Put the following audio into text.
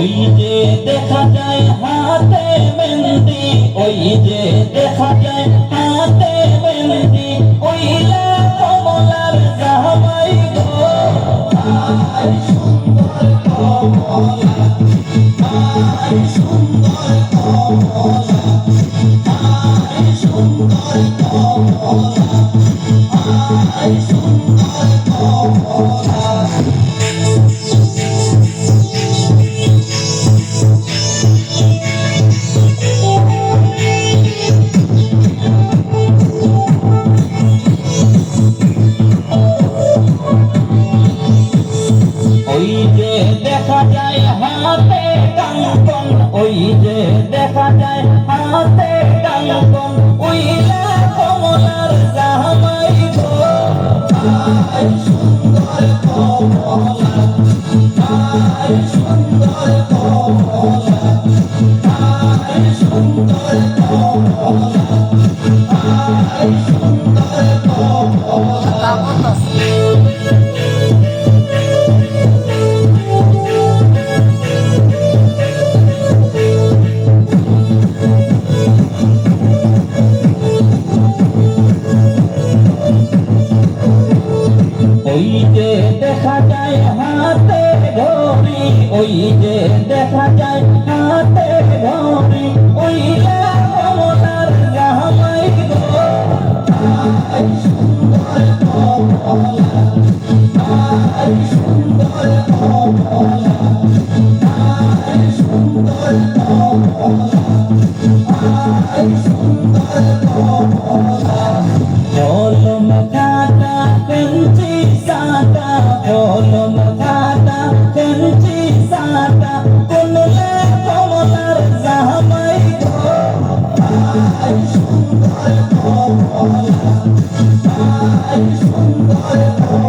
ওই যে দেখা যায় হাতে মেহেন্দি, ওই যে দেখা যায় হাতে মেহেন্দি, ওই কমলার জামাই গো। সুন্দর কমলা সুন্দর কমলা সুন্দর কমলা। দেখা যায় হাতে কাঙ্কন, ওই যে দেখা যায় হাতে কাঙ্কন, ওই কমলার জামাই সুন্দর কমলা সুন্দর যায় হাতে ঘড়ি ওই যে দেখা যায় হাতে ঘড়ি ওই লা কমলার জামাই গো আয় সুন্দর কমলা, আয় সুন্দর সুন্দর